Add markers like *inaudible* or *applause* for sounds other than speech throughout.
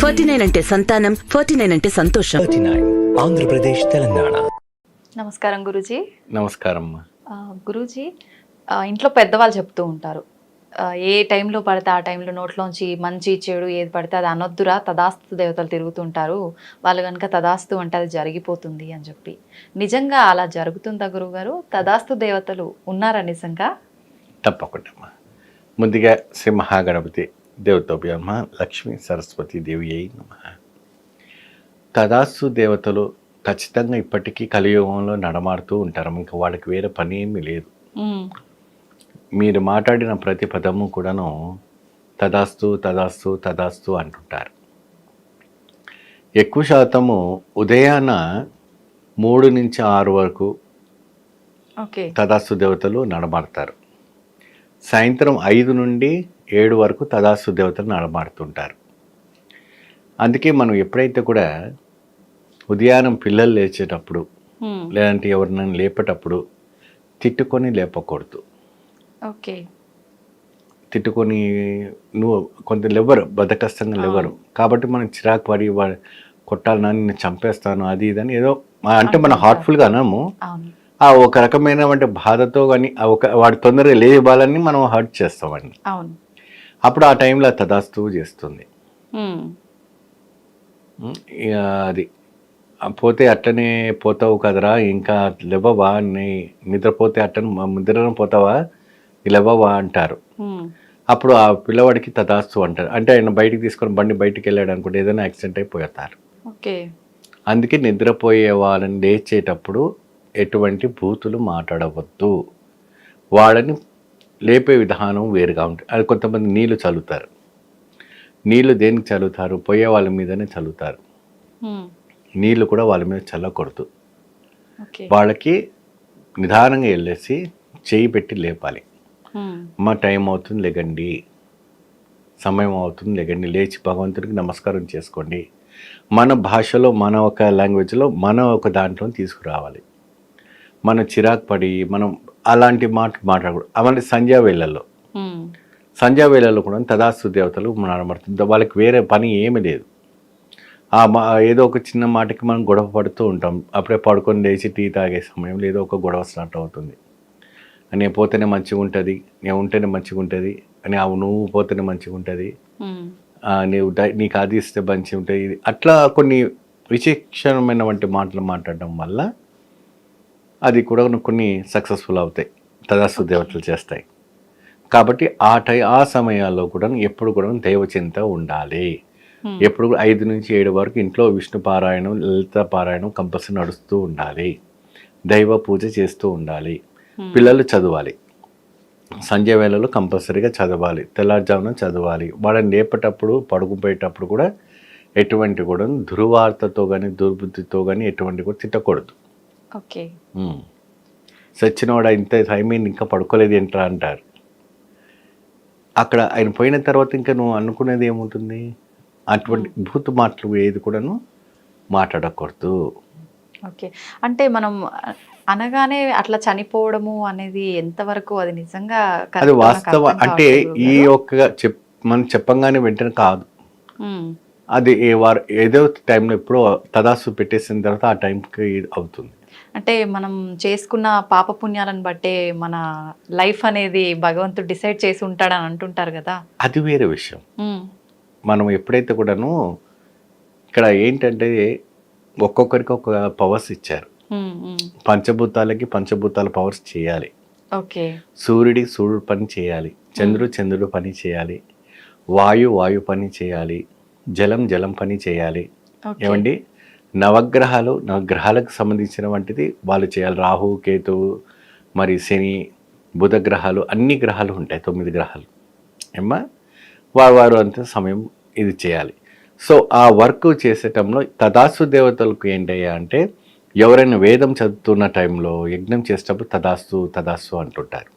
Forty nine అంటే సంతానం forty nine అంటే సంతోషం. ఆంధ్రప్రదేశ్ తెలంగాణ. నమస్కారం గురుజీ. నమస్కారం గురూజీ ఇంట్లో పెద్దవాళ్ళు చెప్తూ ఉంటారు. ఏ టైంలో పడితే ఆ టైంలో నోట్లోంచి మంచి చెడు ఏది పడితే అది అనొద్దురా తదాస్తు దేవతలు తిరుగుతుంటారు. వాళ్ళు కనుక తదాస్తు అంటే అది జరిగిపోతుంది అని చెప్పి. నిజంగా అలా జరుగుతుందా గురువుగారు? తదాస్తు దేవతలు ఉన్నారా నిజంగా? తప్పకుండా ముందుగా శ్రీ మహాగణపతి దేవతోభ్యమ లక్ష్మీ సరస్వతి దేవి అయి నమ. తదాస్తు దేవతలు ఖచ్చితంగా ఇప్పటికీ కలియుగంలో నడమాడుతూ ఉంటారు. ఇంకా వాళ్ళకి వేరే పని ఏమీ లేదు. మీరు మాట్లాడిన ప్రతి పదము కూడాను తదాస్తు తదాస్తు తదాస్తు అంటుంటారు. ఎక్కువ శాతము ఉదయాన మూడు నుంచి ఆరు వరకు తదాస్తు దేవతలు నడమాడతారు. సాయంత్రం ఐదు నుండి ఏడు వరకు తదాస్తు దేవతలు నడమాడుతుంటారు. అందుకే మనం ఎప్పుడైతే కూడా ఉదయాన్నం పిల్లలు లేచేటప్పుడు లేదంటే ఎవరినైనా లేపేటప్పుడు తిట్టుకొని లేపకూడదు. ఓకే. తిట్టుకొని నువ్వు కొంత లెవరు బద్దకస్తంగా లెవరు. కాబట్టి మనం చిరాకు పడి కొట్టాలన్నా నేను చంపేస్తాను అది ఇది అని ఏదో అంటే మనం హార్ట్ఫుల్గా అనము. అవును. ఆ ఒక రకమైనటువంటి బాధతో కానీ ఆ ఒక వాడి తొందరగా లేబాలని మనం హర్ట్ చేస్తామండి. అవును. అప్పుడు ఆ టైంలో తదాస్తు చేస్తుంది. అది. పోతే అట్టనే పోతావు కదరా ఇంకా లేవవా నీ నిద్రపోతే అట్టను నిద్రను పోతావా లేవవా అంటారు. అప్పుడు ఆ పిల్లవాడికి తదాస్తు అంటారు. అంటే ఆయన బయటికి తీసుకొని బండి బయటికి వెళ్ళాడు అనుకుంటే ఏదైనా యాక్సిడెంట్ అయిపోతారు ఓకే. అందుకే నిద్రపోయే వాళ్ళని లేచేటప్పుడు ఎటువంటి బూతులు మాట్లాడవద్దు. వాళ్ళని లేపే విధానం వేరుగా ఉంటుంది అది కొంతమంది నీళ్ళు చల్లుతారు. నీళ్ళు దేనికి చల్లుతారు? పోయే వాళ్ళ మీదనే చల్లుతారు. నీళ్ళు కూడా వాళ్ళ మీద చల్లకూడదు. వాళ్ళకి నిదానంగా వెళ్ళేసి చేయి పెట్టి లేపాలి. అమ్మ టైం అవుతుంది లెగండి. సమయం అవుతుంది లెగండి. లేచి భగవంతుడికి నమస్కారం చేసుకోండి. మన భాషలో మన ఒక లాంగ్వేజ్లో మన ఒక దాంట్లో తీసుకురావాలి. మన చిరాకు పడి మనం అలాంటి మాట మాట్లాడకూడదు. అలాంటి సంధ్యా వేళల్లో. సంధ్యా వేళల్లో కూడా తదాస్తు దేవతలు నడబడుతుంది వాళ్ళకి వేరే పని ఏమీ లేదు. ఆ మా ఏదో ఒక చిన్న మాటకి మనం గొడవ పడుతూ ఉంటాం. అప్పుడే పడుకొని లేచి టీ తాగే సమయంలో ఏదో ఒక గొడవ స్టార్ట్ అవుతుంది. నేను పోతేనే మంచిగా ఉంటుంది. నేను ఉంటేనే మంచిగా ఉంటుంది. అని అవు నువ్వు పోతేనే మంచిగా ఉంటుంది. నీవు నీకు అది ఇస్తే మంచిగా ఉంటుంది. అట్లా కొన్ని విచక్షణమైన వంటి మాటలు మాట్లాడడం వల్ల అది కూడా కొన్ని సక్సెస్ఫుల్ అవుతాయి. తదాస్తు దేవతలు చేస్తాయి. కాబట్టి ఆ టై ఆ సమయాల్లో కూడా ఎప్పుడు కూడా దైవచింత ఉండాలి. Hmm. ఎప్పుడు కూడా ఐదు నుంచి ఏడు వరకు ఇంట్లో విష్ణు పారాయణం లలిత పారాయణం కంపల్సరీ నడుస్తూ ఉండాలి. దైవ పూజ చేస్తూ ఉండాలి. Hmm. పిల్లలు చదవాలి. సంధ్య వేళలో కంపల్సరీగా చదవాలి. తెల్లారుజామున చదవాలి. వాళ్ళని లేపేటప్పుడు పడుకుపోయేటప్పుడు కూడా ఎటువంటి కూడా దుర్వార్తతో కానీ దుర్బుద్ధితో కానీ ఎటువంటి కూడా తిట్టకూడదు. ఓకే. సచ్చినవాడు ఇంత టైం అయింది ఇంకా పడుకోలేదు ఏంట్రా అంటారు. అక్కడ ఆయన పోయిన తర్వాత ఇంకా నువ్వు అనుకునేది ఏముంటుంది? అటువంటి భూత మాటలు ఏది కూడాను మాట్లాడకూడదు. ఓకే. అంటే మనం అనగానే అట్లా చనిపోవడము అనేది ఎంతవరకు అది నిజంగా అది వాస్తవం అంటే ఈ. ఒక్క చెప్ మనం చెప్పంగానే వెంటనే కాదు. అది ఏ వారు ఏదో టైంలో ఎప్పుడో తదాసు పెట్టేసిన తర్వాత ఆ టైంకి అవుతుంది. అంటే మనం చేసుకున్న పాప పుణ్యాలను బట్టే మన లైఫ్ అనేది భగవంతుడు డిసైడ్ చేసి ఉంటాడని అంటుంటారు కదా. అది వేరే విషయం. మనం ఎప్పుడైతే కూడాను ఇక్కడ ఏంటంటే ఒక్కొక్కరికి ఒక పవర్స్ ఇచ్చారు. పంచభూతాలకి పంచభూతాల పవర్స్ చేయాలి. ఓకే. సూర్యుడి సూర్యుడు పని చేయాలి. చంద్రుడు చంద్రుడు పని చేయాలి. వాయు వాయు పని చేయాలి. జలం జలం పని చేయాలి. ఏమండి? నవగ్రహాలు నవగ్రహాలకు సంబంధించిన వంటిది వాళ్ళు చేయాలి. రాహు కేతువు మరి శని బుధ గ్రహాలు అన్ని గ్రహాలు ఉంటాయి. తొమ్మిది గ్రహాలు. ఏమ్మా? వారు వారు అంత సమయం ఇది చేయాలి. సో ఆ వర్క్ చేసేటంలో తదాసు దేవతలకు ఏంటయ్యా అంటే ఎవరైనా వేదం చదువుతున్న టైంలో యజ్ఞం చేసేటప్పుడు తదాస్తు తదాస్తు అంటుంటారు.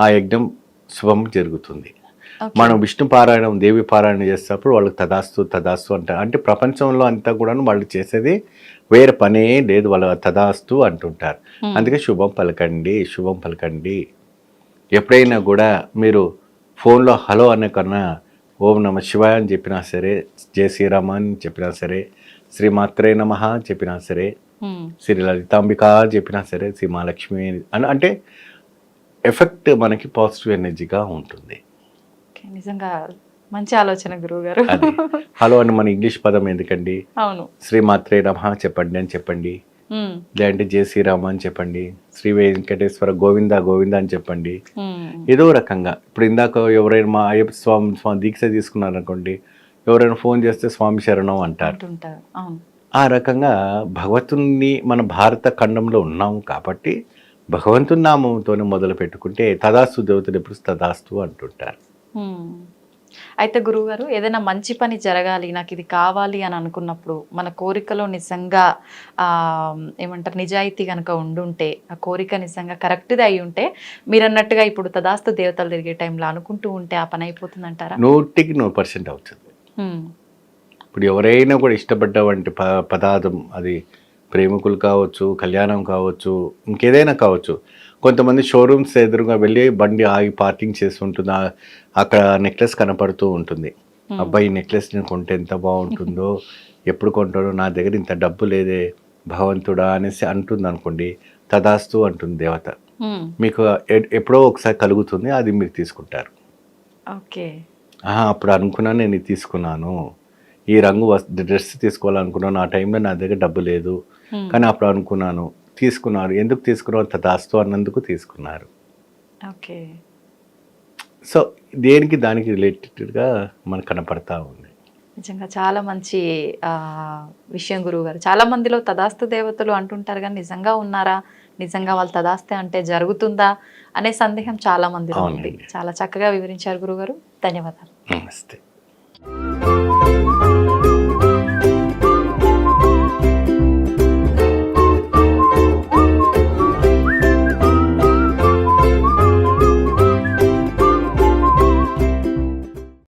ఆ యజ్ఞం శుభం జరుగుతుంది. మనం విష్ణు పారాయణం దేవి పారాయణం చేసేటప్పుడు వాళ్ళకి తదాస్తు తదాస్తు అంటారు అంటే ప్రపంచంలో అంతా కూడా వాళ్ళు చేసేది వేరే పనే లేదు వాళ్ళు తదాస్తు అంటుంటారు. అందుకే శుభం పలకండి శుభం పలకండి. ఎప్పుడైనా కూడా మీరు ఫోన్లో హలో అనే కన్నా ఓం నమ శివాయ అని చెప్పినా సరే జయ శ్రీరామ అని చెప్పినా సరే శ్రీ మాత్రే నమ అని చెప్పినా సరే శ్రీ లలితాంబిక అని చెప్పినా సరే శ్రీ మహాలక్ష్మి అని అంటే ఎఫెక్ట్ మనకి పాజిటివ్ ఎనర్జీగా ఉంటుంది. ఓకే, నిజంగా మంచి ఆలోచన గురువు గారు హలో అని మన ఇంగ్లీష్ పదం ఎందుకండి? అవును. శ్రీ మాత్రే నమ చెప్పండి అని చెప్పండి. లేదంటే జయ శ్రీరామ అని చెప్పండి. శ్రీ వెంకటేశ్వర గోవింద గోవింద అని చెప్పండి. ఏదో రకంగా. ఇప్పుడు ఇందాక ఎవరైనా మా అయ్యప్ప స్వామి స్వామి దీక్ష తీసుకున్నారనుకోండి ఎవరైనా ఫోన్ చేస్తే స్వామి శరణం అంటారు. ఆ రకంగా భగవంతుని మన భారత ఖండంలో ఉన్నాము కాబట్టి భగవంతుని నామంతోనే మొదలు పెట్టుకుంటే తదాస్తు దేవతలు ఎప్పుడు తదాస్తు అంటుంటారు. అయితే గురువుగారు ఏదైనా మంచి పని జరగాలి నాకు ఇది కావాలి అని అనుకున్నప్పుడు మన కోరికలో నిజంగా ఏమంటారు నిజాయితీ కనుక ఉండుంటే ఆ కోరిక నిజంగా కరెక్ట్ది అయి ఉంటే మీరు అన్నట్టుగా ఇప్పుడు తదాస్తు దేవతలు తిరిగే టైంలో అనుకుంటూ ఉంటే ఆ పని అయిపోతుందంటారా? నూటికి నూరు పర్సెంట్ అవుతుంది. ఇప్పుడు ఎవరైనా కూడా ఇష్టపడ్డ వంటి ప పదార్థం అది ప్రేమికులు కావచ్చు కళ్యాణం కావచ్చు ఇంకేదైనా కావచ్చు. కొంతమంది షోరూమ్స్ ఎదురుగా వెళ్ళి బండి ఆగి పార్కింగ్ చేసి ఉంటుంది ఆ- అక్కడ నెక్లెస్ కనపడుతూ ఉంటుంది. Hmm. అబ్బాయి నెక్లెస్ నేను కొంటే ఎంత బాగుంటుందో *laughs* ఎప్పుడు కొంటాడో నా దగ్గర ఇంత డబ్బు లేదే భగవంతుడా అనేసి అంటుంది అనుకోండి తదాస్తు అంటుంది దేవత. ఉమ్, మీకు ఎప్పుడో ఒకసారి కలుగుతుంది అది మీరు తీసుకుంటారు. ఓకే. అప్పుడు అనుకున్నాను నేను తీసుకున్నాను. ఈ రంగు డ్రెస్ తీసుకోవాలనుకున్నాను ఆ టైంలో నా దగ్గర డబ్బు లేదు. ఉమ్, కానీ అప్పుడు అనుకున్నాను తీసుకున్నారు. ఎందుకు తీసుకున్నారు? తదాస్తు అన్నందుకు తీసుకున్నారు. ఓకే. సో దేనికి దానికి రిలేటెడ్గా మనకు కనపడతా ఉంది? నిజంగా చాలా మంచి ఆ, విషయం గురువు గారు చాలా మందిలో తదాస్తు దేవతలు అంటుంటారు కానీ నిజంగా ఉన్నారా? నిజంగా వాళ్ళు తదాస్తే అంటే జరుగుతుందా? అనే సందేహం చాలా మందిలో ఉంది. చాలా చక్కగా వివరించారు గురువు గారు ధన్యవాదాలు. నమస్తే.